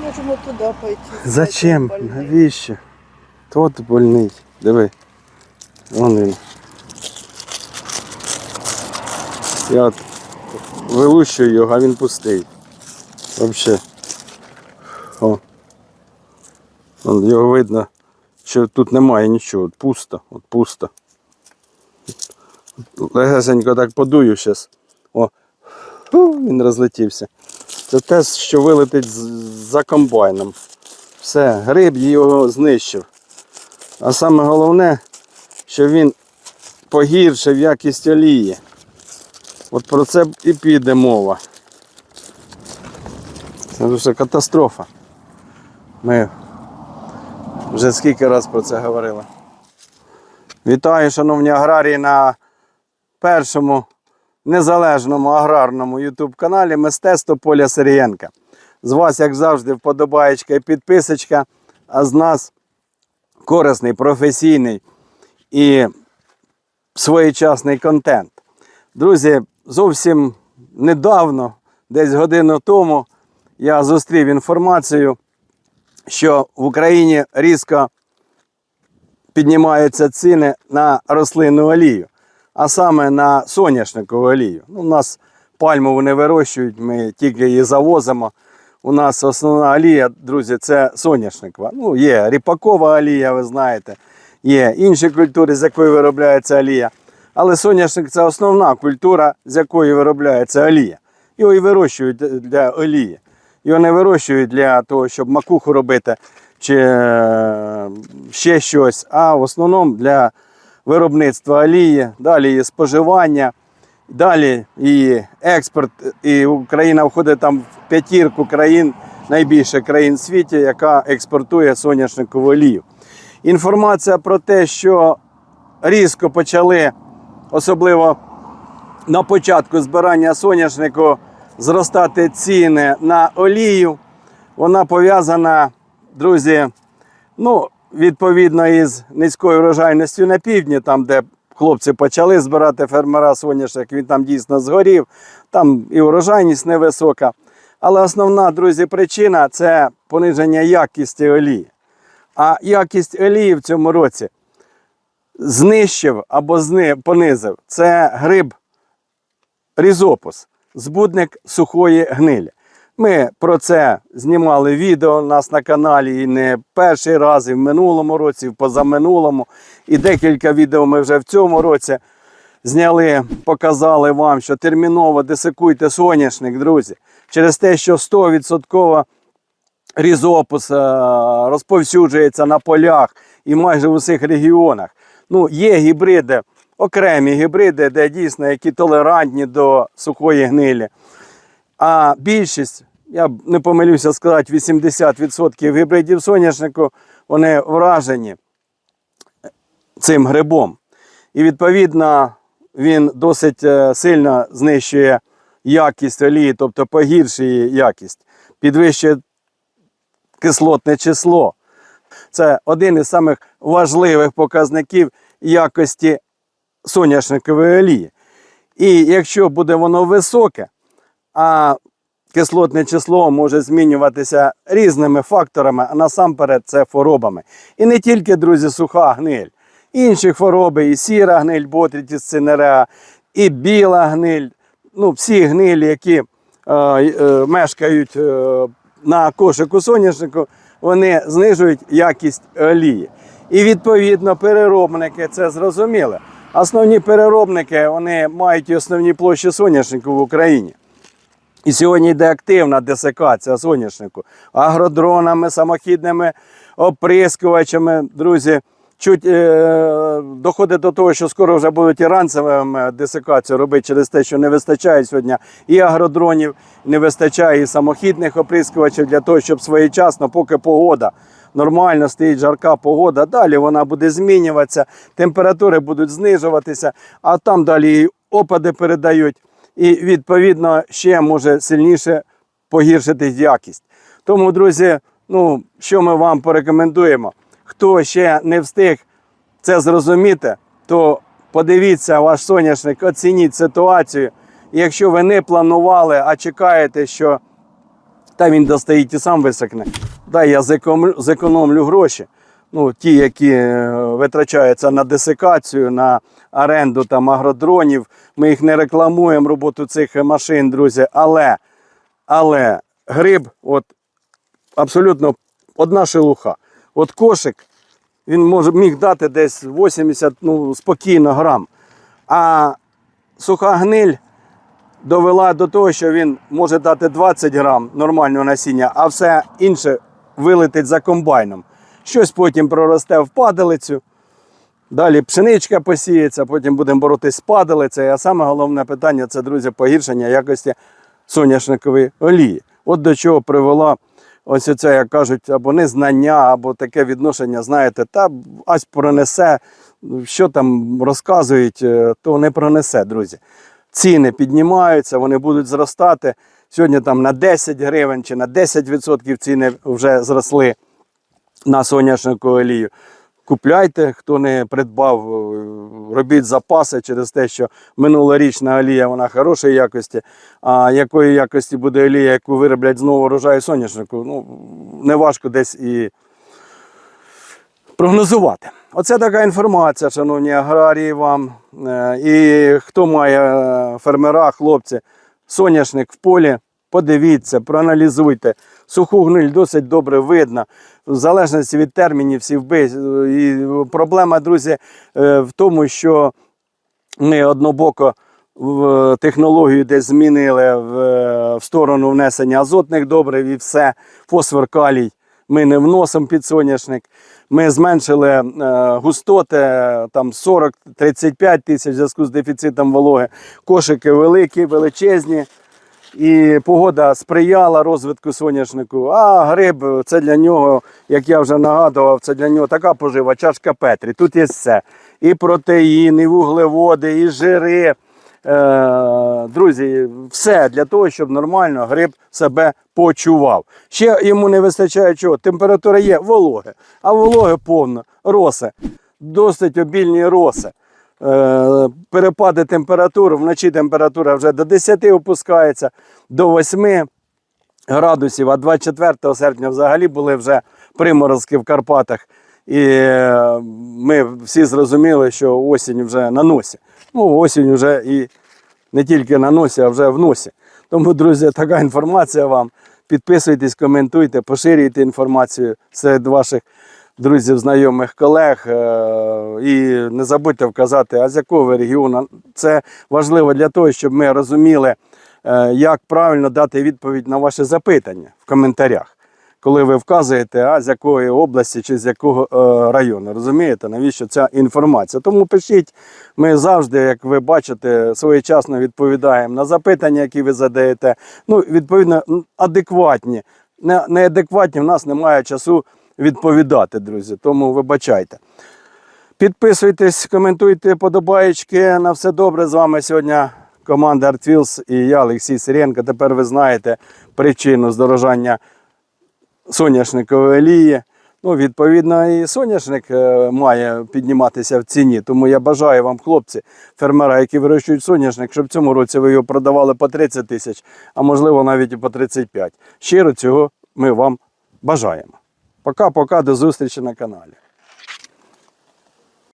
можемо туди пойти. Зачем? Навіщо? Тот больний. Диви. Вон він. Я от вилущую його, а він пустий. Вообще. О. Вон його видно, що тут немає нічого. От пусто, от пусто. Легесенько так подую зараз. О. Фу, він розлетівся. Це те, що вилетить за комбайном. Все, гриб його знищив. А саме головне, що він погіршив якість олії. От про це і піде мова. Це вже катастрофа. Ми вже скільки раз про це говорили. Вітаю, шановні аграрії, на першому незалежному аграрному YouTube каналі Мистецтво Поля Сирієнка. З вас, як завжди, вподобаєчка і підписочка, а з нас корисний, професійний і своєчасний контент. Друзі, зовсім недавно, десь годину тому, я зустрів інформацію, що в Україні різко піднімаються ціни на рослинну олію, а саме на соняшникову олію. Ну, у нас пальмову не вирощують, ми тільки її завозимо. У нас основна олія, друзі, це соняшникова. Ну, є ріпакова олія, ви знаєте, є інші культури, з якої виробляється олія. Але соняшник це основна культура, з якої виробляється олія. Його і вирощують для олії. Його не вирощують для того, щоб макуху робити чи е, ще щось, а в основному для виробництва олії, далі її споживання, далі її експорт. І Україна входить там в п'ятірку країн, найбільше країн в світі, яка експортує соняшникову олію. Інформація про те, що різко почали, особливо на початку збирання соняшнику, зростати ціни на олію. Вона пов'язана, друзі, ну, відповідно із низькою врожайністю на півдні, там, де хлопці почали збирати фермера соняшник, він там дійсно згорів, там і врожайність невисока. Але основна, друзі, причина це пониження якості олії. А якість олії в цьому році знищив або зни- понизив це гриб різопус, збудник сухої гнилі. Ми про це знімали відео у нас на каналі і не перший раз, і в минулому році, і в позаминулому. І декілька відео ми вже в цьому році зняли, показали вам, що терміново десикуйте соняшник, друзі. Через те, що 100% різопус е, розповсюджується на полях і майже в усіх регіонах. Ну, є гібриди, окремі гібриди, де дійсно які толерантні до сухої гнилі. А більшість, я не помилюся сказати, 80% гібридів соняшнику вони вражені цим грибом. І відповідно він досить е, сильно знищує якість олії, тобто погіршує якість, підвищує кислотне число. Це один із самих важливих показників якості соняшникової олії. І якщо буде воно високе, а кислотне число може змінюватися різними факторами, а насамперед це хворобами. І не тільки, друзі, суха гниль. Інші хвороби, і сіра гниль, ботритіс цинереа, і біла гниль, ну, всі гнилі, які е, е, мешкають е, на кошику соняшнику, вони знижують якість олії. І відповідно переробники це зрозуміли. Основні переробники вони мають і основні площі соняшнику в Україні. І сьогодні йде активна десикація соняшнику агродронами, самохідними оприскувачами. Друзі, чуть е, доходить до того, що скоро вже будуть і ранцевими десикацію робити через те, що не вистачає сьогодні і агродронів, не вистачає і самохідних оприскувачів для того, щоб своєчасно, поки погода нормально стоїть жарка погода, далі вона буде змінюватися, температури будуть знижуватися, а там далі і опади передають. І відповідно ще може сильніше погіршити якість. Тому, друзі, ну що ми вам порекомендуємо? Хто ще не встиг це зрозуміти, то подивіться ваш соняшник, оцініть ситуацію. Якщо ви не планували, а чекаєте, що Та він достоїть і сам висохне. Дай я зекономлю гроші. Ну, ті, які е, витрачаються на десикацію, на оренду там агродронів. Ми їх не рекламуємо, роботу цих машин, друзі. Але, але гриб, от абсолютно одна шелуха. От кошик, він може, міг дати десь 80 ну, спокійно грам. А суха гниль довела до того, що він може дати 20 грам нормального насіння, а все інше вилетить за комбайном. Щось потім проросте в падалицю. Далі пшеничка посіється, потім будемо боротися з падалицею. А саме головне питання це, друзі, погіршення якості соняшникової олії. От до чого привела ось це, як кажуть, або незнання, або таке відношення, знаєте, та ась пронесе, що там розказують, е, то не пронесе, друзі. Ціни піднімаються, вони будуть зростати. Сьогодні там на 10 гривень чи на 10% ціни вже зросли на соняшникову олію. Купляйте, хто не придбав, е, робіть запаси через те, що минулорічна олія вона хорошої якості. А якої якості буде олія, яку вироблять з нового врожаю соняшнику, ну неважко десь і прогнозувати. Оце така інформація, шановні аграрії вам. Е, І хто має е, фермера, хлопці, соняшник в полі, подивіться, проаналізуйте. Суху гниль досить добре видно. В залежності від термінів сівби. І проблема, друзі, е, в тому, що ми однобоко технологію десь змінили в, сторону внесення азотних добрив і все, фосфор калій ми не вносимо під соняшник. Ми зменшили е, густоти там 40-35 тисяч в зв'язку з дефіцитом вологи. Кошики великі, величезні. І погода сприяла розвитку соняшнику. А гриб це для нього, як я вже нагадував, це для нього така пожива, чашка Петрі. Тут є все. І протеїни, і вуглеводи, і жири. Е, друзі, все для того, щоб нормально гриб себе почував. Ще йому не вистачає чого. Температура є вологи, а вологи повно, роси, досить обільні роси. Е, перепади температур, вночі температура вже до 10 опускається, до 8 градусів, а 24 серпня взагалі були вже приморозки в Карпатах. І е, ми всі зрозуміли, що осінь вже на носі. Ну, осінь вже і не тільки на носі, а вже в носі. Тому, друзі, така інформація вам. Підписуйтесь, коментуйте, поширюйте інформацію серед ваших друзів, знайомих, колег. Е, І не забудьте вказати, а з якого регіону. Це важливо для того, щоб ми розуміли, е, як правильно дати відповідь на ваше запитання в коментарях. Коли ви вказуєте, а з якої області чи з якого е, району, розумієте, навіщо ця інформація? Тому пишіть, ми завжди, як ви бачите, своєчасно відповідаємо на запитання, які ви задаєте. Ну, відповідно, адекватні. Не, неадекватні в нас немає часу відповідати, друзі. Тому вибачайте. Підписуйтесь, коментуйте подобаєчки. На все добре. З вами сьогодні команда ArtWheels і я, Олексій Сиренко. Тепер ви знаєте причину здорожання соняшникової олії. Ну, відповідно, і соняшник е, має підніматися в ціні. Тому я бажаю вам, хлопці, фермера, які вирощують соняшник, щоб в цьому році ви його продавали по 30 тисяч, а можливо навіть і по 35. Щиро цього ми вам бажаємо. Пока-пока, до зустрічі на каналі.